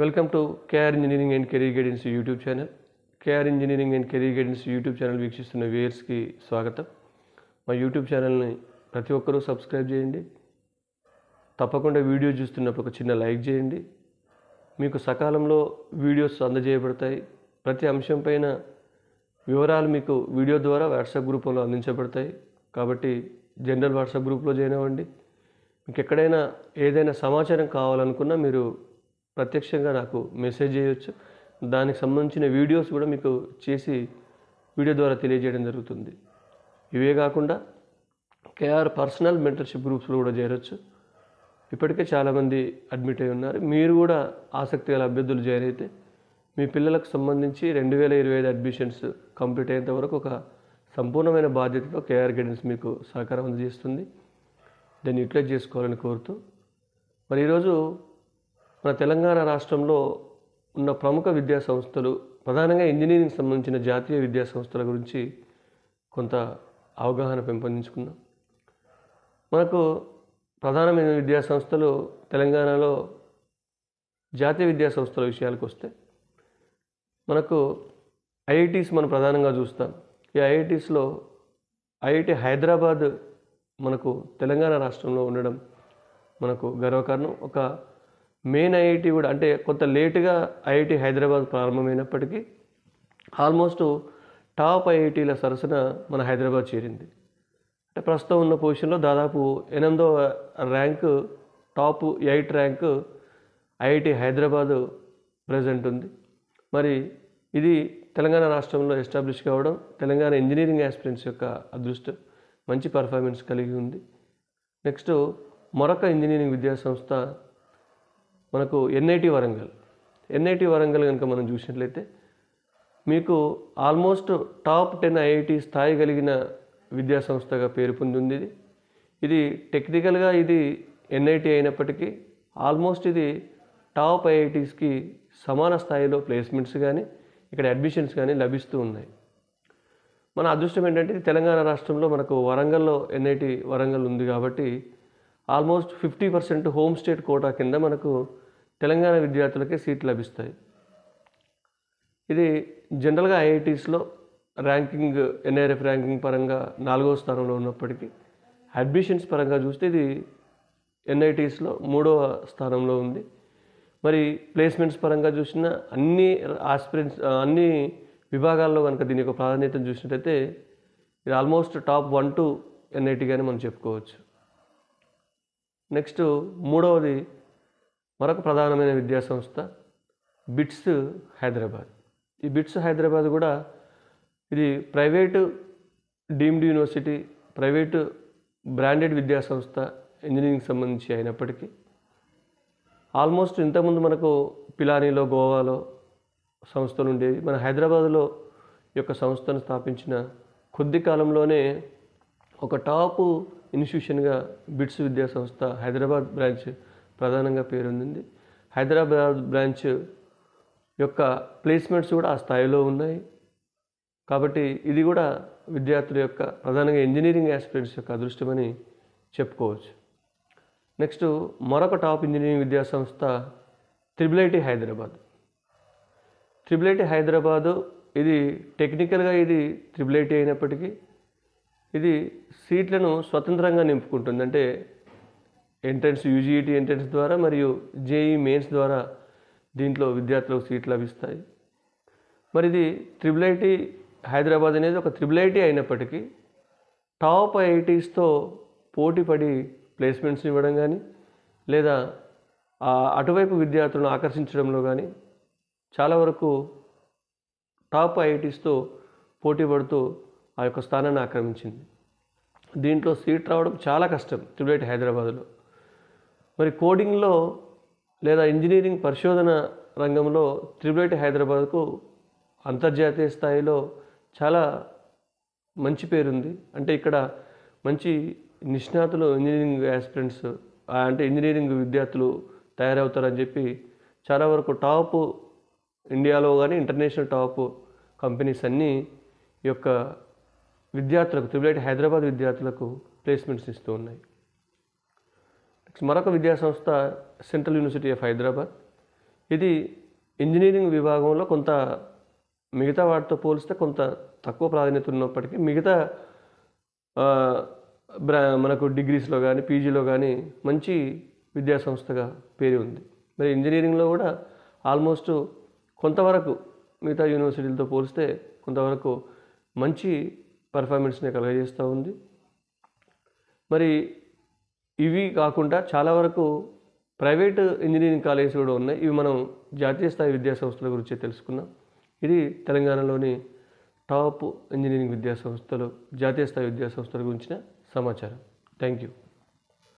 Welcome to KR engineering and career guidance YouTube channel KR engineering and career guidance YouTube channel వీక్షిస్తున్న వ్యూయర్స్కి స్వాగతం. మా YouTube ఛానల్ని ప్రతి ఒక్కరూ సబ్స్క్రైబ్ చేయండి. తప్పకుండా వీడియో చూస్తున్నప్పుడు ఒక చిన్న లైక్ చేయండి. మీకు సకాలంలో వీడియోస్ అందజేయబడతాయి. ప్రతి అంశం పైన వివరాలు మీకు వీడియో ద్వారా వాట్సాప్ గ్రూపంలో అందించబడతాయి. కాబట్టి జనరల్ వాట్సాప్ గ్రూప్లో జాయిన్ అవ్వండి. మీకు ఎక్కడైనా ఏదైనా సమాచారం కావాలనుకున్నా మీరు ప్రత్యక్షంగా నాకు మెసేజ్ చేయొచ్చు. దానికి సంబంధించిన వీడియోస్ కూడా మీకు చేసి వీడియో ద్వారా తెలియజేయడం జరుగుతుంది. ఇవే కాకుండా కేఆర్ పర్సనల్ మెంటర్షిప్ గ్రూప్స్లో కూడా చేరొచ్చు. ఇప్పటికే చాలామంది అడ్మిట్ అయి ఉన్నారు. మీరు కూడా ఆసక్తి గల అభ్యర్థులు జాయిన్ అయితే మీ పిల్లలకు సంబంధించి రెండు వేల ఇరవై ఐదు అడ్మిషన్స్ కంప్లీట్ అయ్యేంత వరకు ఒక సంపూర్ణమైన బాధ్యతతో కేఆర్ గైడెన్స్ మీకు సహకారం అందజేస్తుంది. దాన్ని యూటిలైజ్ చేసుకోవాలని కోరుతూ మరి ఈరోజు మన తెలంగాణ రాష్ట్రంలో ఉన్న ప్రముఖ విద్యా సంస్థలు ప్రధానంగా ఇంజనీరింగ్ సంబంధించిన జాతీయ విద్యా సంస్థల గురించి కొంత అవగాహన పెంపొందించుకుందాం మనకు ప్రధానమైన విద్యా సంస్థలు తెలంగాణలో జాతీయ విద్యా సంస్థల విషయాలకు వస్తే మనకు ఐఐటీస్ మనం ప్రధానంగా చూస్తాం. ఈ ఐఐటీస్లో ఐఐటి హైదరాబాద్ మనకు తెలంగాణ రాష్ట్రంలో ఉండడం మనకు గర్వకారణం. ఒక మెయిన్ ఐఐటి కూడా అంటే కొంత లేటుగా ఐఐటి హైదరాబాద్ ప్రారంభమైనప్పటికీ ఆల్మోస్ట్ టాప్ ఐఐటీల సరసన మన హైదరాబాద్ చేరింది. అంటే ప్రస్తుతం ఉన్న పొజిషన్లో దాదాపు ఎనిమిదో rank top eight rank IIT Hyderabad present ఉంది. మరి ఇది తెలంగాణ రాష్ట్రంలో ఎస్టాబ్లిష్ కావడం తెలంగాణ ఇంజనీరింగ్ ఆస్పిరెంట్స్ యొక్క అదృష్టం మంచి పర్ఫార్మెన్స్ కలిగి ఉంది. నెక్స్ట్ మరొక ఇంజనీరింగ్ విద్యా సంస్థ మనకు ఎన్ఐటి వరంగల్. ఎన్ఐటి వరంగల్ కనుక మనం చూసినట్లయితే మీకు ఆల్మోస్ట్ టాప్ టెన్ ఐఐటి స్థాయి కలిగిన విద్యా సంస్థగా పేరు పొందింది ఇది. ఇది టెక్నికల్గా ఇది ఎన్ఐటి అయినప్పటికీ ఆల్మోస్ట్ ఇది టాప్ ఐఐటీస్కి సమాన స్థాయిలో ప్లేస్మెంట్స్ కానీ ఇక్కడ అడ్మిషన్స్ కానీ లభిస్తూ ఉన్నాయి. మన అదృష్టం ఏంటంటే తెలంగాణ రాష్ట్రంలో మనకు వరంగల్లో ఎన్ఐటి వరంగల్ ఉంది కాబట్టి almost fifty percent home state quota కింద మనకు తెలంగాణ విద్యార్థులకే సీట్లు లభిస్తాయి. ఇది జనరల్గా ఐఐటీస్లో ర్యాంకింగ్ ఎన్ఐఆర్ఎఫ్ ర్యాంకింగ్ పరంగా నాలుగో స్థానంలో ఉన్నప్పటికీ అడ్మిషన్స్ పరంగా చూస్తే ఇది ఎన్ఐటీస్లో మూడవ స్థానంలో ఉంది. మరి ప్లేస్మెంట్స్ పరంగా చూసిన అన్ని ఆస్పిరెంట్స్ అన్ని విభాగాల్లో కనుక దీని యొక్క ప్రాధాన్యతను చూసినట్టయితే ఇది ఆల్మోస్ట్ టాప్ వన్ టు ఎన్ఐటీగానే మనం చెప్పుకోవచ్చు. నెక్స్ట్ మూడవది మరొక ప్రధానమైన విద్యా సంస్థ బిట్స్ హైదరాబాద్. ఈ బిట్స్ హైదరాబాద్ కూడా ఇది private deemed university private branded విద్యా సంస్థ ఇంజనీరింగ్ సంబంధించి అయినప్పటికీ ఆల్మోస్ట్ ఇంతకుముందు మనకు పిలానీలో గోవాలో సంస్థలు ఉండేవి. మన హైదరాబాద్లో ఈ యొక్క సంస్థను స్థాపించిన కొద్ది కాలంలోనే ఒక టాప్ ఇన్స్టిట్యూషన్గా బిట్స్ విద్యా సంస్థ హైదరాబాద్ బ్రాంచ్ ప్రధానంగా పేరొందింది. హైదరాబాద్ బ్రాంచ్ యొక్క ప్లేస్మెంట్స్ కూడా ఆ స్థాయిలో ఉన్నాయి. కాబట్టి ఇది కూడా విద్యార్థుల యొక్క ప్రధానంగా ఇంజనీరింగ్ ఆస్పిరెంట్స్ యొక్క అదృష్టమని చెప్పుకోవచ్చు. నెక్స్ట్ మరొక టాప్ ఇంజనీరింగ్ విద్యా సంస్థ triple IT Hyderabad. Triple IT Hyderabad ఇది టెక్నికల్గా ఇది త్రిబుల్ ఐటీ అయినప్పటికీ ఇది సీట్లను స్వతంత్రంగా నింపుకుంటుంది. అంటే ఎంట్రన్స్ యూజీఈటీ ఎంట్రన్స్ ద్వారా మరియు జేఈ మెయిన్స్ ద్వారా దీంట్లో విద్యార్థులకు సీట్లు లభిస్తాయి. మరి ఇది త్రిబుల్ ఐటీ హైదరాబాద్ అనేది ఒక త్రిబుల్ ఐటీ అయినప్పటికీ టాప్ ఐఐటీస్తో పోటీపడి ప్లేస్మెంట్స్ ఇవ్వడం కానీ లేదా అటువైపు విద్యార్థులను ఆకర్షించడంలో కానీ చాలా వరకు టాప్ ఐఐటీస్తో పోటీ పడుతూ ఆ యొక్క స్థానాన్ని ఆక్రమించింది. దీంట్లో సీట్ రావడం చాలా కష్టం త్రిబుల్ హైదరాబాద్లో. మరి కోడింగ్లో లేదా ఇంజనీరింగ్ పరిశోధన రంగంలో త్రిబుల్ హైదరాబాద్కు అంతర్జాతీయ స్థాయిలో చాలా మంచి పేరుంది. అంటే ఇక్కడ మంచి నిష్ణాతులు ఇంజనీరింగ్ యాస్పిరెంట్స్ అంటే ఇంజనీరింగ్ విద్యార్థులు తయారవుతారని చెప్పి చాలా వరకు టాప్ ఇండియాలో కానీ ఇంటర్నేషనల్ టాప్ కంపెనీస్ అన్నీ ఈ యొక్క విద్యార్థులకు త్రిబులైట్ హైదరాబాద్ విద్యార్థులకు ప్లేస్మెంట్స్ ఇస్తూ ఉన్నాయి. మరొక విద్యా సంస్థ సెంట్రల్ యూనివర్సిటీ ఆఫ్ హైదరాబాద్. ఇది ఇంజనీరింగ్ విభాగంలో కొంత మిగతా వాటితో పోలిస్తే కొంత తక్కువ ప్రాధాన్యత ఉన్నప్పటికీ మిగతా బ్రా మనకు డిగ్రీస్లో కానీ పీజీలో కానీ మంచి విద్యా సంస్థగా పేరు ఉంది. మరి ఇంజనీరింగ్లో కూడా ఆల్మోస్ట్ కొంతవరకు మిగతా యూనివర్సిటీలతో పోలిస్తే కొంతవరకు మంచి పర్ఫార్మెన్స్ని కలగజేస్తూ ఉంది. మరి ఇవి కాకుండా చాలా వరకు ప్రైవేట్ ఇంజనీరింగ్ కాలేజీలు కూడా ఉన్నాయి. ఇవి మనం జాతీయ స్థాయి విద్యాసంస్థల గురించి తెలుసుకున్నాం ఇది తెలంగాణలోని టాప్ ఇంజనీరింగ్ విద్యాసంస్థలు జాతీయ స్థాయి విద్యాసంస్థల గురించిన సమాచారం. Thank you